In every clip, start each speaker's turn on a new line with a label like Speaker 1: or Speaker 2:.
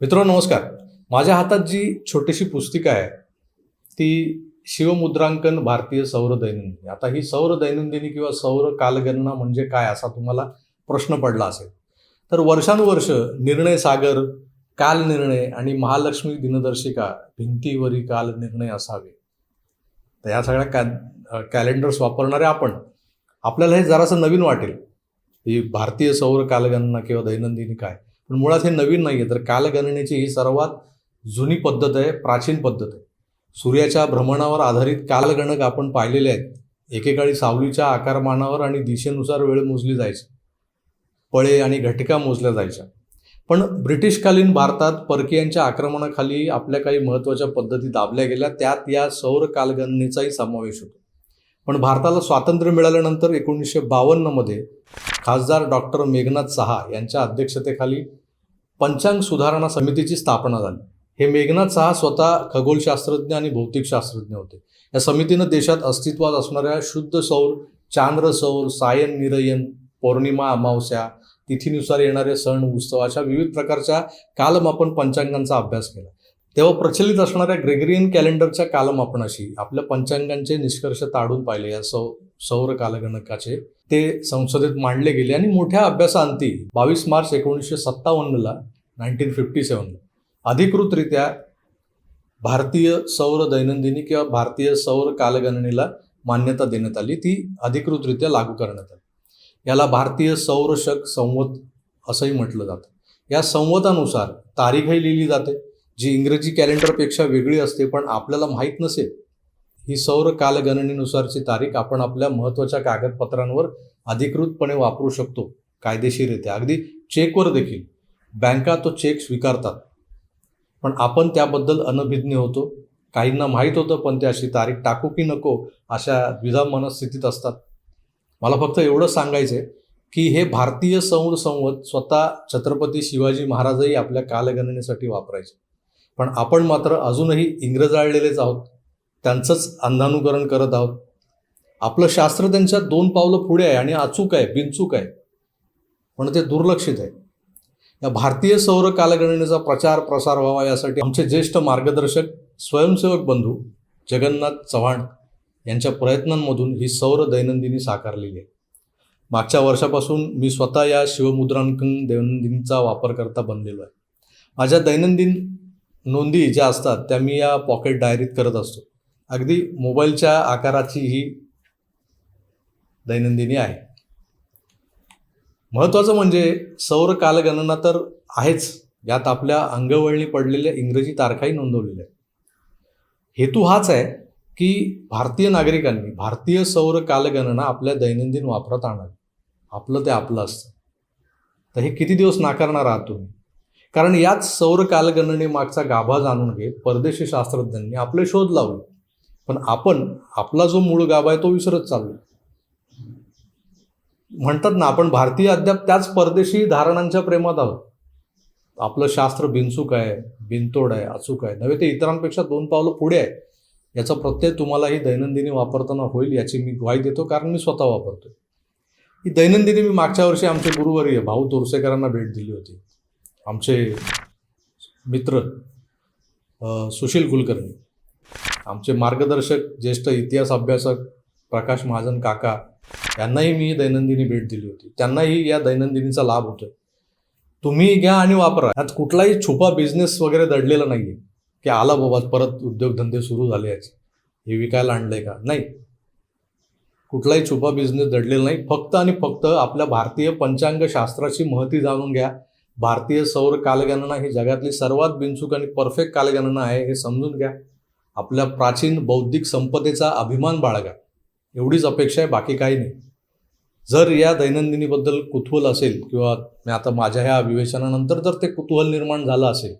Speaker 1: मित्र नमस्कार. माझ्या हातात जी छोटीशी पुस्तिका आहे ती शिवमुद्रांकन भारतीय सौर दैनंदिनी. आता ही सौर दैनंदिनी किंवा सौर कालगणना म्हणजे काय असा तुम्हाला प्रश्न पडला असेल. तर वर्षानुवर्ष निर्णय सागर काल निर्णय आणि महालक्ष्मी दिनदर्शिका भिंतीवरी काल निर्णय असावे. तर या सगळ्या कॅ कॅलेंडर्स वापरणारे आपण आपल्याला हे जरासं नवीन वाटेल. ही भारतीय सौर कालगणना किंवा दैनंदिनी काय? पण मुळात हे नवीन नाही आहे तर कालगणनेची ही सर्वात जुनी पद्धत आहे प्राचीन पद्धत आहे. सूर्याच्या भ्रमणावर आधारित कालगणक आपण पाहिलेले आहेत. एकेकाळी सावलीच्या आकारमानावर आणि दिशेनुसार वेळ मोजली जायची. पळे आणि घटका मोजल्या जायच्या. पण ब्रिटिशकालीन भारतात परकीयांच्या आक्रमणाखाली आपल्या काही महत्त्वाच्या पद्धती दाबल्या गेल्या. त्यात या सौर कालगणनेचाही समावेश होतो. पण भारताला स्वातंत्र्य मिळाल्यानंतर एकोणीसशे बावन्नमध्ये खासदार डॉक्टर मेघनाथ सहा यांच्या अध्यक्षतेखाली पंचांग सुधारणा समितीची स्थापना झाली. हे मेघनाथ सहा स्वतः खगोलशास्त्रज्ञ आणि भौतिकशास्त्रज्ञ होते. या समितीनं देशात अस्तित्वात असणाऱ्या शुद्ध सौर चांद्र सौर सायन निरयन पौर्णिमा अमावस्या तिथीनुसार येणारे सण उत्सव अशा विविध प्रकारच्या कालमापन पंचांगांचा अभ्यास केला. तेव्हा प्रचलित असणाऱ्या ग्रेगरियन कॅलेंडरच्या कालमापनाशी आपल्या पंचांगांचे निष्कर्ष ताडून पाहिले या सौ सौर कालगणकाचे ते संसदेत मांडले गेले आणि मोठ्या अभ्यासांती बावीस मार्च एकोणीसशे सत्तावन्नला नाईन्टीन फिफ्टी सेवनला अधिकृतरित्या भारतीय सौर दैनंदिनी किंवा भारतीय सौर कालगणनेला मान्यता देण्यात आली. ती अधिकृतरित्या लागू करण्यात आली. याला भारतीय सौरशक संवत असंही म्हटलं जातं. या संवतानुसार तारीखही लिहिली जाते जी इंग्रजी कॅलेंडरपेक्षा वेगळी असते पण आपल्याला माहीत नसेल ही सौर कालगणनेनुसारची तारीख आपण आपल्या महत्त्वाच्या कागदपत्रांवर अधिकृतपणे वापरू शकतो कायदेशीररित्या. अगदी चेकवर देखील. बँका तो चेक स्वीकारतात. पण आपण त्याबद्दल अनभिज्ञ होतो. काहींना माहीत होतं पण ते अशी तारीख टाकू की नको अशा द्विधा मनस्थितीत असतात. मला फक्त एवढं सांगायचं आहे की हे भारतीय सौर संवत स्वतः छत्रपती शिवाजी महाराजही आपल्या कालगणनेसाठी वापरायचे. पण आपण मात्र अजूनही इंग्रजाळलेलेच आहोत. त्यांचंच अंधानुकरण करत आहोत. आपलं शास्त्र त्यांच्या दोन पावलं पुढे आहे आणि अचूक आहे बिनचूक आहे. पण ते दुर्लक्षित आहे. या भारतीय सौर कालगणनेचा प्रचार प्रसार व्हावा यासाठी आमचे ज्येष्ठ मार्गदर्शक स्वयंसेवक बंधू जगन्नाथ चव्हाण यांच्या प्रयत्नांमधून ही सौर दैनंदिनी साकारलेली आहे. मागच्या वर्षापासून मी स्वतः या शिवमुद्रांकन दैनंदिनीचा वापर करता बनलेलो आहे. माझ्या दैनंदिन नोंदी ज्या असतात त्या मी या पॉकेट डायरीत करत असतो. अगदी मोबाईलच्या आकाराची ही दैनंदिनी आहे. महत्त्वाचं म्हणजे सौर कालगणना तर आहेच. यात आपल्या अंगवळणी पडलेल्या इंग्रजी तारखाही नोंदवलेल्या आहेत. हेतू हाच आहे की भारतीय नागरिकांनी भारतीय सौर कालगणना आपल्या दैनंदिन वापरात आणावी. आपलं ते आपलं असतं. तर हे किती दिवस नाकारणार आहात तुम्ही? कारण याच सौर कालगणनेमागचा गाभा जाणून घेत परदेशी शास्त्रज्ञांनी आपले शोध लावले. पण आपण आपला जो मूळ गाभा आहे तो विसरत चाललो म्हणतात ना आपण भारतीय अद्याप त्याच परदेशी धारणांच्या प्रेमात आहोत. आपलं शास्त्र बिनचूक आहे बिनतोड आहे अचूक आहे. नव्हे ते इतरांपेक्षा दोन पावलं पुढे आहे. याचा प्रत्यय तुम्हालाही दैनंदिनी वापरताना होईल याची मी ग्वाही देतो कारण मी स्वतः वापरतोय. ही दैनंदिनी मी मागच्या वर्षी आमचे गुरुवर्य भाऊ तोरसेकरांना भेट दिली होती. आमचे मित्र सुशील कुलकर्णी. आमचे मार्गदर्शक ज्येष्ठ इतिहास अभ्यासक प्रकाश महाजन काका यांनाही मी दैनंदिनी भेट दिली होती. त्यांनाही या दैनंदिनीचा लाभ होतोय. तुम्ही घ्या आणि वापरा. यात कुठलाही छुपा बिझनेस वगैरे दडलेला नाहीये. की आला बाबा परत उद्योगधंदे सुरू झाले याचे. हे विकायला आणलंय का? नाही. कुठलाही छुपा बिझनेस दडलेला नाही. फक्त आणि फक्त आपल्या भारतीय पंचांग शास्त्राची महती जाणून घ्या. भारतीय सौर कालगणना ही जगातली सर्वात बिनचूक आणि परफेक्ट कालगणना आहे हे समजून घ्या. आपल्या प्राचीन बौद्धिक संपदेचा अभिमान बाळगा. एवढीच अपेक्षा आहे बाकी काही नाही. जर या दैनंदिनीबद्दल कुतूहल असेल किंवा मी आता माझ्या ह्या विवेचनानंतर जर ते कुतूहल निर्माण झालं असेल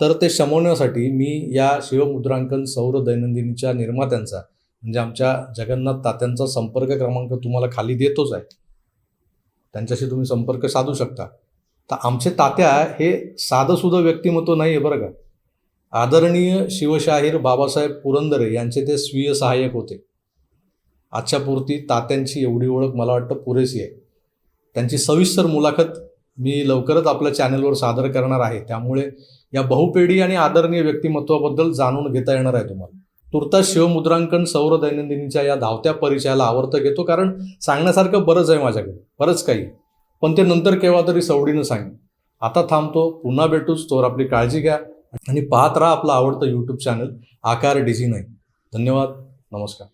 Speaker 1: तर ते शमवण्यासाठी मी या शिवमुद्रांकन सौर दैनंदिनीच्या निर्मात्यांचा म्हणजे आमच्या जगन्नाथ तात्यांचा संपर्क क्रमांक तुम्हाला खाली देतोच आहे. त्यांच्याशी तुम्ही संपर्क साधू शकता. तर आमचे तात्या हे साधंसुधं व्यक्तिमत्व नाही आहे बरं का. आदरणीय शिवशाहीर बाबासाहेब पुरंदरे यांचे ते स्वीय सहाय्यक होते. आजच्या पुरती तात्यांची एवढी ओळख मला वाटतं पुरेशी आहे. त्यांची सविस्तर मुलाखत मी लवकरच आपल्या चॅनलवर सादर करणार आहे. त्यामुळे या बहुपेढी आणि आदरणीय व्यक्तिमत्वाबद्दल जाणून घेता येणार आहे तुम्हाला. तुर्तास शिवमुद्रांकन सौर दैनंदिनीच्या या धावत्या परिचयाला आवर्त घेतो कारण सांगण्यासारखं बरंच आहे माझ्याकडे. बरंच काही. पण ते नंतर केव्हा तरी सवडीनं सांगेन. आता थांबतो. पुन्हा भेटूच. तोवर आपली काळजी घ्या. आणि पाहत राहा आपलं आवडतं यूट्यूब चॅनल आकार डिझी नाही धन्यवाद. नमस्कार.